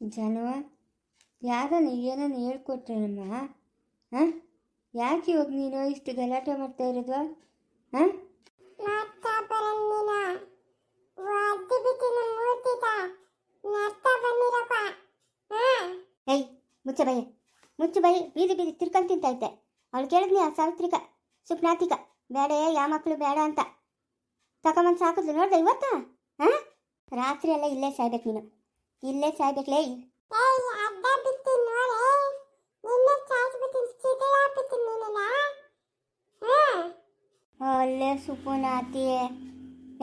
ಜಾನುವ? ಯಾರನ್ನ ಏನನ್ನು ಹೇಳ್ಕೊಟ್ರಮ್ಮ ಹಾಂ? ಯಾಕೆ ಇವಾಗ ನೀನು ಇಷ್ಟು ಗಲಾಟೆ ಮಾಡ್ತಾ ಇರೋದು? ಹಾಂ? ಏಯ್ ಮುಚ್ಚ ಬೈ ಮುಚ್ಚು ಬೈ ಬೀದಿ ಬೀದಿ ತಿರ್ಕೊಂಡು ತಿಂತೈತೆ ಅವಳು ಕೇಳಿದ್ನಿ ಆ ಸಾವಿತ್ರಿಕ ಸುಪ್ನಾತಿಕ. ಬೇಡ ಯಾ ಮಕ್ಕಳು ಬೇಡ ಅಂತ. ತಗೊಂಬಂದು ಸಾಕಿದ್ಲು ನೋಡ್ದೆ ಇವತ್ತ? ಹಾಂ? ರಾತ್ರಿ ಎಲ್ಲ ಇಲ್ಲೇ ಸಾಯ್ಬೇಕು ನೀನು. ಇಲ್ಲೇ ಸಾಯ್ಬೇಕಲೇ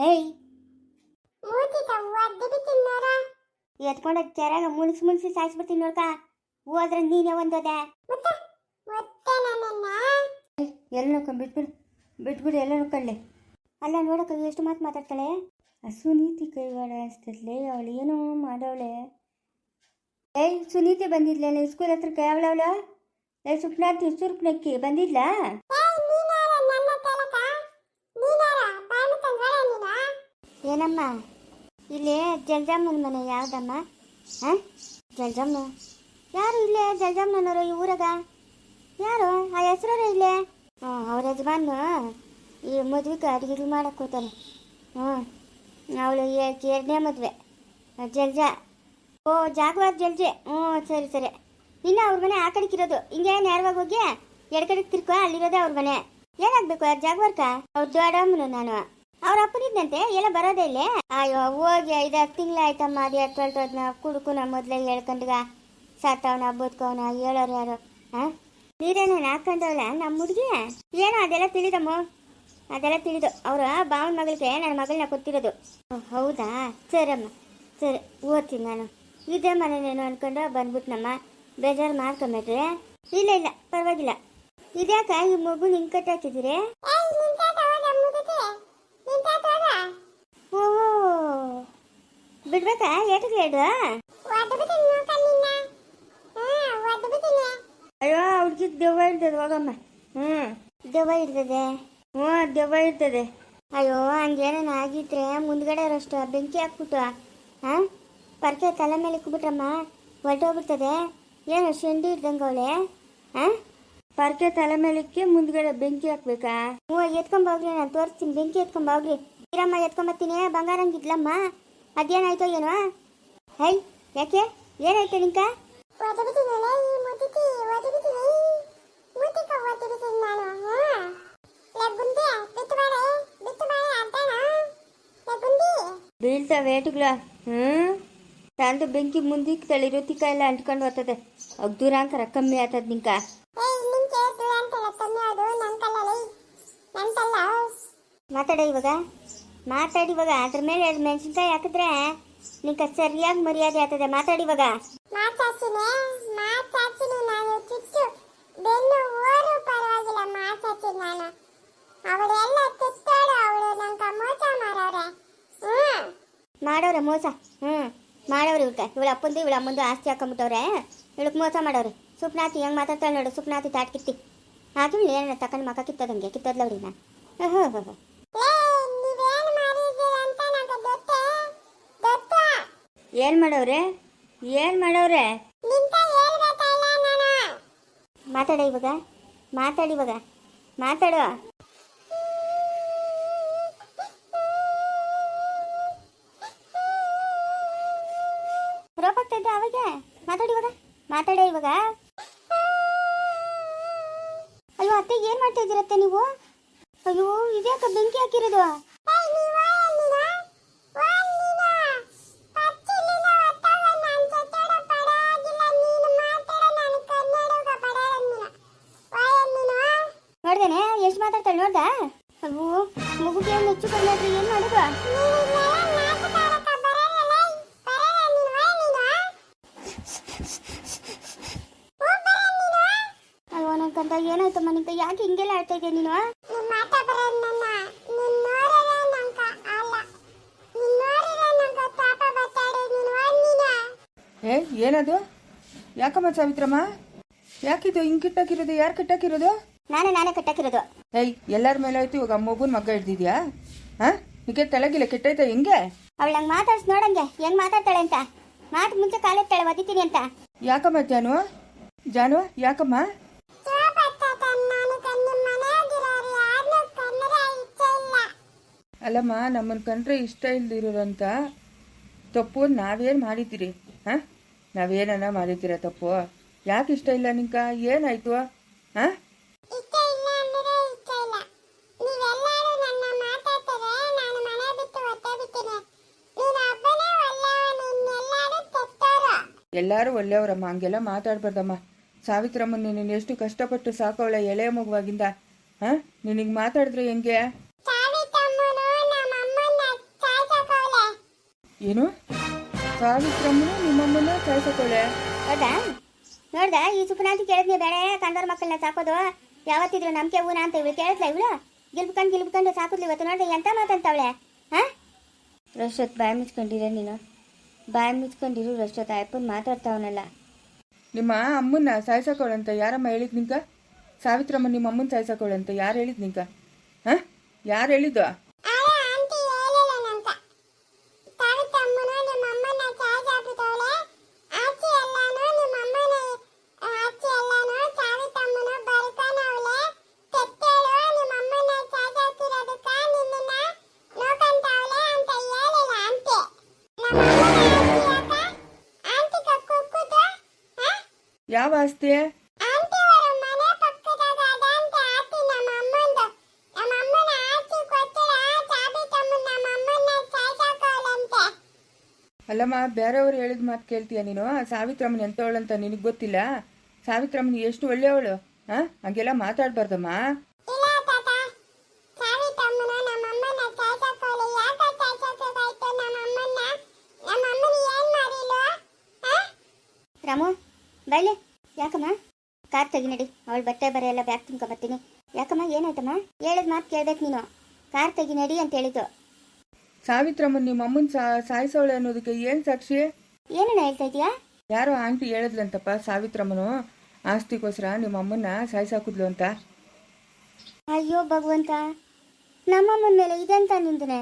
ಏಯ್ ಒದ್ದು ಬಿಟ್ಟು ನೋಡ. ಎತ್ಕೊಂಡ ಕೆರೆಗ ಮುನ್ಸಿ ಮುನ್ಸಿ ಸಾಯಿಸ್ಬಿಡ್ತೀನಿ ನೋಡ್ಕ. ಹೋದ್ರೆ ನೀನೇ ಒಂದೋದೆ. ಎಲ್ಲ ನೋಡ್ಕೊಂಡು ಬಿಟ್ಬಿಡು. ಬಿಟ್ಬಿಡು ಎಲ್ಲ ನೋಡ್ಕೊಳ್ಳಿ ಅಲ್ಲ ನೋಡಕ್ಕ ಎಷ್ಟು ಮಾತು ಮಾತಾಡ್ತಾಳೆ? ಸುನೀತಿ ಕೈವಾಡ ಅನಿಸ್ತಿರ್ಲಿ ಅವಳು ಏನೋ ಮಾಡವಳೆ. ಏಯ್ ಸುನೀತಿ ಬಂದಿದ್ಲೇನ ಸ್ಕೂಲ್ ಹತ್ರ ಅವಳವಳ ಏ ಸುಪ್ನಾತಿ ಸುರ್ಪ್ನಕ್ಕಿ ಬಂದಿದ್ಲಾ? ಏನಮ್ಮ? ಇಲ್ಲಿ ಜಲ್ಜಾಮನ ಮನೆ ಯಾವ್ದಮ್ಮ? ಹಾಂ? ಜಲ್ಜಾಮ್ನ? ಯಾರು ಇಲ್ಲೇ ಜಲ್ಜಾಮ್ನವರು ಈ ಊರಾಗ? ಯಾರು? ಆ ಹೆಸರು ಇಲ್ಲೇ? ಹ್ಞೂ ಅವ್ರ ಯಜಮಾನು ಈ ಮದ್ವೆಗೆ ಅಡುಗೆ ಮಾಡಕ್ಕೆ ಹೋಗ್ತಾನೆ. ಹ್ಞೂ ಅವಳು ಎರಡನೇ ಮದುವೆ. ಜಲ್ಜ. ಓ ಜಾಗವಾದ ಜಲ್ಜೆ. ಹ್ಞೂ ಸರಿ ಸರಿ. ಇನ್ನು ಅವ್ರ ಮನೆ ಆ ಕಡೆಗೆ ಇರೋದು. ಹಿಂಗೆ ನೇರವಾಗಿ ಹೋಗಿ ಎಡ ಕಡೆಗೆ ತಿರ್ಕೊ, ಅಲ್ಲಿರೋದೇ ಅವ್ರ ಮನೆ. ಏನಾಗ್ಬೇಕು ಆ ಜಾಗವಾರ್ಕ? ಅವ್ರ ದೊಡ್ಡಮ್ಮನು ನಾನು. ಅವ್ರ ಅಪ್ಪನಿದ್ದಂತೆ ಎಲ್ಲ ಬರೋದೇ ಇಲ್ಲೇ. ಅಯ್ಯೋ, ಹೋಗಿ ಐದು ಐದಾರು ತಿಂಗಳಾಯ್ತಮ್ಮ ಅದು ಎಟ್ಟು ಹೊರಟೋದ್ನ ಕುಡುಕುನ ಮೊದಲೇ ಹೇಳ್ಕೊಂಡ್ಗ. ಸತ್ತವನ, ಬದುಕವನ, ಹೇಳೋರು ಯಾರು? ಹಾಂ ನೀರೇನ ಹಾಕೊಂಡವಲ್ಲ ನಮ್ಮ ಹುಡುಗಿ? ಏನೋ ಅದೆಲ್ಲ ತಿಳಿದಮ್ಮ? ಅದೆಲ್ಲ ತಿಳಿದು ಅವರ ಬಾವನ ಮಗಳಿಗೆ ನನ್ನ ಮಗಳನ್ನ ಕೊತ್ತಿರೋದು ಓ, ಹೌದಾ? ಸರಮ್ಮ. ಸರಿ ಓದ್ತೀನಿ ನಾನು. ಇದೇ ಮನೇನೇನು ಅನ್ಕೊಂಡು ಬಂದ್ಬಿಟ್ನಮ್ಮ. ಬೇಜಾರು ಮಾಡ್ಕೊಂಬಿಟ್ರೆ? ಇಲ್ಲ ಇಲ್ಲ ಪರವಾಗಿಲ್ಲ. ಇದ್ಯಾಕ ಈ ಮಗು ನಿನ್ ಕಟ್ಟಾಕಿದ್ದೀರಿ ಓ ಬಿಡ್ಬೇಕಾ? ಏಟು ಹೇಳು ಅಯ್ಯೋ ಹುಡ್ಗಿಗೆ ದೆವ್ವ ಇರ್ತದೆ ಹೋಗಮ್ಮ ಹ್ಞೂ ದೆವ್ವ ಇರ್ತದೆ ಹ್ಞೂ ದೆವ್ವ ಇರ್ತದೆ ಅಯ್ಯೋ, ಹಂಗೇನೇನು ಆಗಿದ್ರೆ ಮುಂದ್ಗಡೆ ಇರೋಷ್ಟು ಬೆಂಕಿ ಹಾಕ್ಬಿಟ್ಟು ಹಾಂ ಪರ್ಕೆ ತಲೆ ಮೇಲೆ ಇಕ್ಬಿಟ್ರಮ್ಮ ಹೊರಟೋಗ್ಬಿಡ್ತದೆ ಏನು ಶೆಂಡಿ ಇದ್ದಂಗೆ ಅವಳೆ? ಹಾಂ ಪರ್ಕೆ ತಲೆ ಮೇಲಕ್ಕೆ ಮುಂದ್ಗಡೆ ಬೆಂಕಿ ಹಾಕ್ಬೇಕಾ? ಹ್ಞೂ ಎತ್ಕೊಂಬೋಗ್ರಿ ನಾನು ತೋರಿಸ್ತೀನಿ, ಬೆಂಕಿ ಎತ್ಕೊಂಬೋಗ್ರಿ ಈರಮ್ಮ ಎತ್ಕೊಂಬತ್ತೀನಿ ಬಂಗಾರಂಗಿದ್ಲಮ್ಮ ಅದೇನಾಯ್ತೋ ಏನೋ? ಹೈ, ಯಾಕೆ? ಏನಾಯ್ತು ನಿಂಕ? ಮುದುಕ ಒದ್ದು ಬಿಟ್ಟಿನಿ ನಾನು ಬೀಳ್ತಾವೆ ಏಟುಗಳ ಹ್ಞೂ ತಂದು ಬೆಂಕಿ ಮುಂದಿಕ್ ತಳಿರೋ ತಿಕ್ಕ ಎಲ್ಲ ಅಂಟ್ಕೊಂಡು ಬರ್ತದೆ ಅಗ್ದೂರ ದೂರಾಂಕರ ಕಮ್ಮಿ ಆಗ್ತದ ನಿಂಕ. ಮಾತಾಡ ಇವಾಗ. ಮಾತಾಡಿ ಇವಾಗ. ಅದ್ರ ಮೇಲೆ ಎರಡು ಮೆಣಸಿನ್ಕಾಯಿ ಹಾಕಿದ್ರೆ ನಿಂಕ ಸರಿಯಾಗಿ ಮರ್ಯಾದೆ ಆಗ್ತದೆ. ಮಾತಾಡಿ ಇವಾಗ. ಮಾತಾಡ್ತೀನಿ ನಾನು ಚುಚ್ಚು. ಬೆನ್ನು ಓರು ಪರವಾಗಿಲ್ಲ ಮಾತಾಡ್ತೀನಿ ನಾನು. ಅವಳೆಲ್ಲ ತುತ್ತಾಡು ಅವಳು ನಂಗೆ ಮೋಸ ಮಾರವ್ರೆ ಹ್ಞೂ ಮಾಡೋರೆ ಮೋಸ ಹ್ಞೂ ಮಾಡೋರು ಇವ್ಕ ಇವಳ ಅಪ್ಪಂದು ಇವಳ ಅಮ್ಮಂದು ಆಸ್ತಿ ಹಾಕೊಂಬಿಟ್ಟವ್ರೆ ಇವಳಕ್ಕೆ ಮೋಸ ಮಾಡೋರು ಸುಪ್ನಾತಿ ಹೆಂಗೆ ಮಾತಾಡ್ತಾಳೆ ನೋಡು ಸುಪ್ನಾತಿ ತಾಟ್ ಕಿತ್ತಿ ಅದು ಏನ ತಕೊಂಡು ಮಕ ಕಿತ್ತದಂಗೆ ಕಿತ್ತದ್ಲವ್ರಿನ ಹ್ಞೂ ಹ್ಞೂ ಹ್ಞೂ ಲೇ ನೀವೇನು ಮಾಡಿದ್ದೀರ ಅಂತ ನಂಗೆ ಗೊತ್ತೇ ಗೊತ್ತು ಏನು ಮಾಡವ್ರೆ ಏನು ಮಾಡವ್ರೆ ನಿಂತ ಹೇಳ್ಬೇಕಲ್ಲ ನಾನು ಮಾತಾಡ ಇವಾಗ ಮಾತಾಡಿ ಇವಾಗ ಮಾತಾಡು ರೋಪಾಗ್ತಾ ಇದ್ದೆ ಅವಾಗ? ಮಾತಾಡಿ ಇವಾಗ. ಮಾತಾಡ ಇವಾಗ. ಅಯ್ಯೋ, ಅತ್ತೆ, ಏನ್ ಮಾಡ್ತಾ ಇದ್ದೀರತ್ತೆ ನೀವು? ಅಯ್ಯೋ, ಇದ್ಯಾಕ ಬೆಂಕಿ ಹಾಕಿರೋದು? ನೋಡ್ದೇನೆ, ಎಷ್ಟು ಮಾತಾಡ್ತಾಳೆ, ನೋಡ್ದ? ಅಯ್ಯೋ, ಮಗುಗೆ ಮೆಚ್ಚು ಕಡಿಮೆ ಏನ್ ಮಾಡೋದು ಅಯ್ಯೋ ನಂಗಂತ ನಿಂತ ಯಾಕೆ ಹಿಂಗೆಲ್ಲ ಆಡ್ತಾ ಇದೆಯಾ ನೀನು ಏ ಏನದು? ಯಾಕಮ್ಮ ಸಾವಿತ್ರಮ್ಮ? ಯಾಕಿದು ಹಿಂಗ್ ಕಿಟ್ಟಾಕಿರೋದು? ಯಾರು ಕಿಟ್ಟಾಕಿರೋದು? ನಾನೇ ನಾನೇ ಕಟ್ಟಾಕಿರೋದು. ಏಯ್ ಎಲ್ಲರ ಮೇಲೆ ಆಯ್ತು ಇವಾಗ ಮಗುನ್ ಮಗ್ಗ ಹಿಡ್ದಿದ್ಯಾ? ಹಾ ನಿಮಗೆ ತಲೆಗಿಲ್ಲ ಕೆಟ್ಟೈತೆ ಹೆಂಗೆ? ಅವಳು ಹಂಗೆ ಮಾತಾಡ್ಸ್ ನೋಡಂಗೆ ಹೆಂಗ್ ಮಾತಾಡ್ತಾಳೆ ಅಂತ. ಮಾತು ಮುಂಚೆ ಕಾಲೆತ್ತಾಳೆ ಒದಿತೀನಿ ಅಂತ. ಯಾಕಮ್ಮ ಜಾನು? ಜಾನು ಯಾಕಮ್ಮ? ಅಲ್ಲಮ್ಮ ನಮ್ಮನ್ನು ಕಂಡ್ರೆ ಇಷ್ಟ ಇಲ್ದಿರೋರಂತ ತಪ್ಪು ನಾವೇನು ಮಾಡಿದ್ದೀರಿ? ಹಾಂ? ನಾವೇನನ್ನ ಮಾಡಿದ್ದೀರ ತಪ್ಪು? ಯಾಕೆ ಇಷ್ಟ ಇಲ್ಲ ನಿಂಕ? ಏನಾಯ್ತು? ಹಾಂ? ಎಲ್ಲರೂ ಒಳ್ಳೆಯವರಮ್ಮ ಹಂಗೆಲ್ಲ ಮಾತಾಡ್ಬಾರ್ದಮ್ಮ. ಸಾವಿತ್ರಮ್ಮ ನೀನು ಎಷ್ಟು ಕಷ್ಟಪಟ್ಟು ಸಾಕೋಳೆ ಎಳೆ ಮಗುವಾಗಿಂದ. ಹಾಂ? ನಿನಗೆ ಮಾತಾಡಿದ್ರೆ ಹೆಂಗೆ? ಏನು? ಸಾವಿತ್ರಮ್ಮನು ನಿಮ್ಮಮ್ಮನ ಕಳಿಸ್ಕೊಳ್ಳೆ ಹೌದಾ? ನೋಡ್ದ ಈ ಸುಪ್ನಾಂತಿ ಕೇಳಿದ್ನಿ ಬೇಡ ಕಂದೋರ್ ಮಕ್ಕಳನ್ನ ಸಾಕೋದು. ಯಾವತ್ತಿದ್ರು ನಂಬಿಕೆ ಊನ ಅಂತ ಇವಳು ಕೇಳಿದ್ಲ ಇವಳು? ಗಿಲ್ಬಕಂಡು ಗಿಲ್ಬಕಂಡು ಸಾಕಿದ್ಲು ಇವತ್ತು ನೋಡ್ದೆ ಎಂತ ಮಾತಂತವಳೆ? ಹಾ? ರಶ್ವತ್ ಬಾಯಿ ಮುಚ್ಕೊಂಡಿರ ನೀನು? ಬಾಯಿ ಮುಚ್ಕೊಂಡಿರು ರಶ್ವತ್ ಅಯ್ಯಪ್ಪನ ಮಾತಾಡ್ತಾವನಲ್ಲ. ನಿಮ್ಮ ಅಮ್ಮನ್ನ ಸಾಯಿಸಕೋಳಂತ ಯಾರಮ್ಮ ಹೇಳಿದ್ ನಿಂಕ ಸಾವಿತ್ರಮ್ಮ ನಿಮ್ಮ ಅಮ್ಮನ ಸಾಯಿಸಕೋಳಂತ ಯಾರು ಹೇಳಿದ್ ನಿಂಕ ಹಾಂ? ಯಾರು ಹೇಳಿದ್ದು? ಅಮ್ಮನ್ನ ಆಸ್ತಿ ಅಲ್ಲಮ್ಮ ಬೇರೆಯವ್ರು ಹೇಳಿದ ಮಾತು ಕೇಳ್ತೀಯ ನೀನು? ಸಾವಿತ್ರಮ್ಮನ ಅಂತ ನಿನಗೆ ಗೊತ್ತಿಲ್ಲ? ಸಾವಿತ್ರಮ್ಮನ ಎಷ್ಟು ಒಳ್ಳೆಯವಳು? ಹಾಂ? ಹಂಗೆಲ್ಲ ಮಾತಾಡ್ಬಾರ್ದಮ್ಮ ಇಲ್ಲ ತಾತ ಚಾಬಿ ತಮ್ಮನ ನಮ್ಮ ಅಮ್ಮನ ಸಾಯ್ಸಾಕವಳೆ ಯಾಕ ಸಾಯ್ಸಾಕಾಯ್ತು ನಮ್ಮ ಅಮ್ಮನ್ನ ನಮ್ಮ ಅಮ್ಮನ ಏನ್ ಮಾಡಿಲ್ವ ಹಾ ರಾಮು ಬೈಲೆ ಯಾಕಮ್ಮ? ಕಾರ್ ತೆಗಿ ನಡಿ ಅವಳು ಬಟ್ಟೆ ಬರೆ ಎಲ್ಲ ಬ್ಯಾಗ್ ತಿನ್ಕ ಬರ್ತೀನಿ ಯಾಕಮ್ಮ ಏನಾಯ್ತಮ್ಮ? ಹೇಳಿದ ಮಾತು ಕೇಳ್ಬೇಕು ನೀನು. ಕಾರ್ ತೆಗಿ ನಡಿ ಅಂತ ಹೇಳಿದ್ದು. ಸಾವಿತ್ರಮ್ಮ ನಿಮ್ಮ ಅಮ್ಮನ ಸಾಯಿಸೋಳೆ ಅನ್ನೋದಕ್ಕೆ ಏನು ಸಾಕ್ಷಿ? ಏನಣ್ಣ ಹೇಳ್ತಾ ಇದೀಯಾ ಯಾರೋ ಆಂಟಿ ಹೇಳಿದ್ಲಂತಪ್ಪ ಸಾವಿತ್ರಮ್ಮನು. ಆಸ್ತಿಗೋಸ್ಕರ ನಿಮ್ಮ ಅಮ್ಮನ್ನ ಸಾಯಿಸಾಕಿದ್ಲು ಅಂತ. ಅಯ್ಯೋ ಭಗವಂತ. ನಮ್ಮಮ್ಮನ ಮೇಲೆ ಇದೆಂತ ನಿಂದನೆ?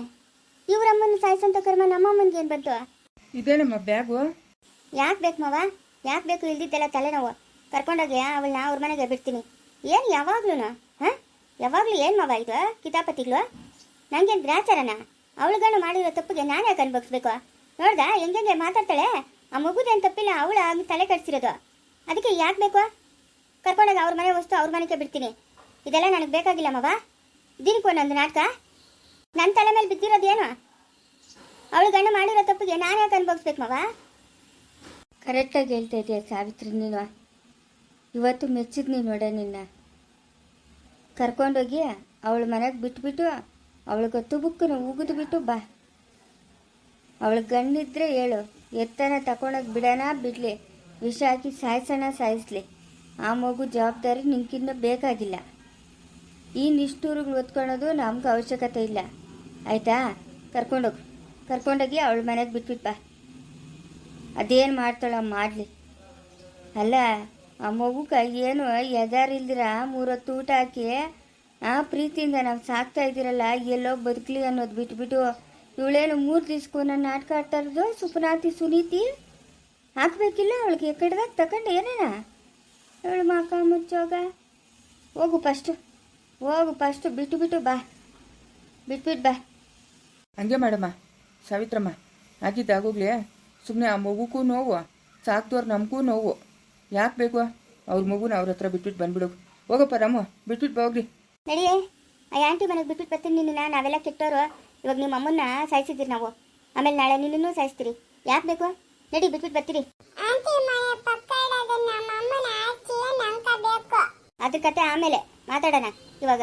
ಇವ್ರಮ್ಮನ ಸಾಯಿಸಂತ ಕರ್ಮ ನಮ್ಮಮ್ಮನ್ಗೆ ಏನು ಬಂತು? ಇದೇನಮ್ಮ ಬ್ಯಾಗು? ಯಾಕೆ ಬೇಕು ಮಾವ? ಯಾಕೆ ಬೇಕು ಇಲ್ದಿದ್ದೆಲ್ಲ ತಲೆನೋವು? ಕರ್ಕೊಂಡೋಗಿ ಅವಳನ್ನ ಅವ್ರ ಮನೆಗೆ ಬಿಡ್ತೀನಿ. ಏನು ಯಾವಾಗ್ಲೂ ಹಾಂ? ಯಾವಾಗಲೂ ಏನು ಮಾವ ಇದು, ಕಿತಾಪತಿಗಳು? ನನಗೇನು ಗ್ರಾಚಾರನ? ಗಣ್ಣ ಮಾಡಿರೋ ತಪ್ಪಿಗೆ ನಾನು ಯಾಕೆ ಅನ್ಭವಿಸ್ಬೇಕು? ನೋಡ್ದ ಹೆಂಗೆ ಮಾತಾಡ್ತಾಳೆ? ಆ ಮಗುದೇನು ತಪ್ಪಿಲ್ಲ, ಅವಳು ಹಂಗೆ ತಲೆ ಕಟ್ಸಿರೋದು ಅದಕ್ಕೆ ಯಾಕೆ ಬೇಕು? ಕರ್ಕೊಂಡೋಗಿ ಅವ್ರ ಮನೆ ವಸ್ತು ಅವ್ರ ಮನೆಗೆ ಬಿಡ್ತೀನಿ. ಇದೆಲ್ಲ ನನಗೆ ಬೇಕಾಗಿಲ್ಲ ಮಾವ. ದಿನಕ್ಕೂ ನಂದು ನಾಟಕ. ನನ್ನ ತಲೆ ಮೇಲೆ ಬಿದ್ದಿರೋದೇನು? ಅವಳು ಗಂಡ ಮಾಡಿರೋ ತಪ್ಪಿಗೆ ನಾನು ಯಾಕೆ ಅನ್ಭವಿಸ್ಬೇಕು ಮಾವ? ಕರೆಕ್ಟಾಗಿ ಹೇಳ್ತಾ ಇದೆಯಾ ಸಾವಿತ್ರಿ, ನೀನು? ಇವತ್ತು ಮೆಚ್ಚಿದ್ನಿ ನೋಡ ನಿನ್ನ. ಕರ್ಕೊಂಡೋಗಿ ಅವಳ ಮನೆಗೆ ಬಿಟ್ಬಿಟ್ಟು ಅವಳಿಗೆ ತುಬುಕ್ಕನ ಉಗಿದು ಬಿಟ್ಟು ಬಾ. ಅವಳ ಗಣ್ಣಿದ್ರೆ ಹೇಳು, ಎತ್ತನ ತಗೊಂಡೋಗಿ ಬಿಡೋಣ ಬಿಡಲಿ, ವಿಷ ಹಾಕಿ ಸಾಯಿಸೋಣ ಸಾಯಿಸ್ಲಿ. ಆ ಮಗು ಜವಾಬ್ದಾರಿ ನಿಂಕಿನ್ನ ಬೇಕಾಗಿಲ್ಲ. ಈ ನಿಷ್ಠೂರುಗಳು ಒತ್ಕೊಳ್ಳೋದು ನಮ್ಗೆ ಅವಶ್ಯಕತೆ ಇಲ್ಲ. ಆಯಿತಾ? ಕರ್ಕೊಂಡೋಗಿ. ಕರ್ಕೊಂಡೋಗಿ ಅವಳ ಮನೆಗೆ ಬಿಟ್ಬಿಟ್ಟು ಬಾ. ಅದೇನು ಮಾಡ್ತಾಳ ಮಾಡಲಿ. ಅಲ್ಲ, ಆ ಮಗುಗೆ ಏನು ಎದಾರಿಲ್ದಿರ ಮೂರೊತ್ತು ಊಟ ಹಾಕಿ, ಆ ಪ್ರೀತಿಯಿಂದ ನಾವು ಸಾಕ್ತಾ ಇದ್ದೀರಲ್ಲ, ಎಲ್ಲೋ ಬದುಕಲಿ ಅನ್ನೋದು ಬಿಟ್ಬಿಟ್ಟು, ಇವಳೇನು ಮೂರು ದಿವ್ಸಕ್ಕೂ ನನ್ನ ನಾಟಕ ಆಡ್ತಾ ಇರೋದು? ಸುಪನಾತಿ ಸುನೀತಿ? ಹಾಕ್ಬೇಕಿಲ್ಲ ಅವಳಿಗೆ, ಕಡ್ದಾಗ ತಗೊಂಡು ಏನೇನ? ಅವಳು ಮಾಕ ಮುಚ್ಚೋಗ ಹೋಗು. ಫಸ್ಟು ಹೋಗು ಫಸ್ಟು ಬಿಟ್ಟು ಬಿಟ್ಟು ಬಾ. ಬಿಟ್ಬಿಟ್ಟು ಬಾ. ಹಂಗೆ ಮಾಡಮ್ಮ, ಸಾವಿತ್ರಮ್ಮ. ಆಗಿದ್ದಾಗೋಗ್ಲಿ ಸುಮ್ಮನೆ ಆ ಮಗುಕ್ಕೂ ನೋವು ಸಾಕ್ದವ್ರು ನಮಗೂ ನೋವು. ಯಾಕೆ ಬೇಕು? ಅವ್ರ ಮಗುನ ಅವ್ರ ಹತ್ರ ಬಿಟ್ಬಿಟ್ಟು ಬಂದ್ಬಿಡು. ಹೋಗಪ್ಪ ರಾಮು ಬಿಟ್ಬಿಟ್ಟು ಹೋಗ್ರಿ ನಡಿಯೇ ಆ ಆಂಟಿ ಮನೆಗೆ ಬಿಟ್ಬಿಟ್ಟು ಬರ್ತೀನಿ ನಿನ್ನ ನಾವೆಲ್ಲ ಕೆಟ್ಟವರು ಇವಾಗ ನಿಮ್ಮ ಅಮ್ಮನ್ನ ಸಾಯಿಸಿದ್ದೀರಿ ನಾವು. ಆಮೇಲೆ ನಾಳೆ ನಿನ್ನೂ ಸಾಯಿಸ್ತೀರಿ. ಯಾಕೆ ಬೇಕು? ನಡಿ ಬಿಟ್ಬಿಟ್ಟು ಬರ್ತೀರಿ. ಅದ್ರ ಕತೆ ಆಮೇಲೆ ಮಾತಾಡೋಣ. ಇವಾಗ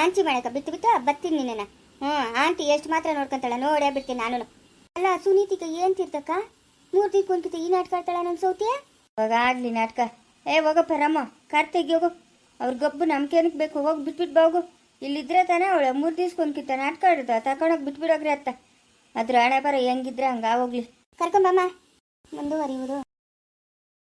ಆಂಟಿ ಮಾಡಕ ಬಿತ್ತು ಬಿಟ್ಟು ಬರ್ತೀನಿ ನಿನ್ನ ಹ್ಞೂ ಆಂಟಿ ಎಷ್ಟು ಮಾತ್ರ ನೋಡ್ಕೊಂತಾಳ ನೋಡೇ ಬಿಡ್ತೀನಿ ನಾನು ಅಲ್ಲ ಸುನೀತಿಗೆ ಏನು ತೀರ್ತಕ್ಕ ಮೂರು ದಿಕ್ಕ ಒಂದ್ಕಿತ ಈ ನಾಟಕ ಆಡ್ತಾಳ ನನ್ನ ಸೌತಿಯ? ಇವಾಗ ಆಗ್ಲಿ ನಾಟಕ. ಏ ಹೋಗಪ್ಪ ರಾಮ ಕಾರ್ ತೆಗಿಯೋಗು ಅವ್ರ ಗಬ್ಬು ನಮ್ಗೇನಕ್ಕೆ ಬೇಕು. ಹೋಗಿ ಬಿಟ್ಬಿಟ್ಟು ಬಾ ಹೋಗು. ಇಲ್ಲಿದ್ರೆ ತಾನೇ ಅವಳು. ಮೂರು ದಿವ್ಸಕ್ಕೊಂದ್ಕಿಂತ ನಾಟಕ ಆಡಿದ. ತಕೊಂಡೋಗ್ ಬಿಟ್ಬಿಡೋಗ್ರಿ ಅತ್ತ. ಅದ್ರ ಹಣೆ ಬರ ಹೆಂಗಿದ್ರೆ ಹಂಗೆ ಹೋಗ್ಲಿ ಕರ್ಕೊಂಬಮ್ಮ ಮುಂದುವರಿಯುವುದು.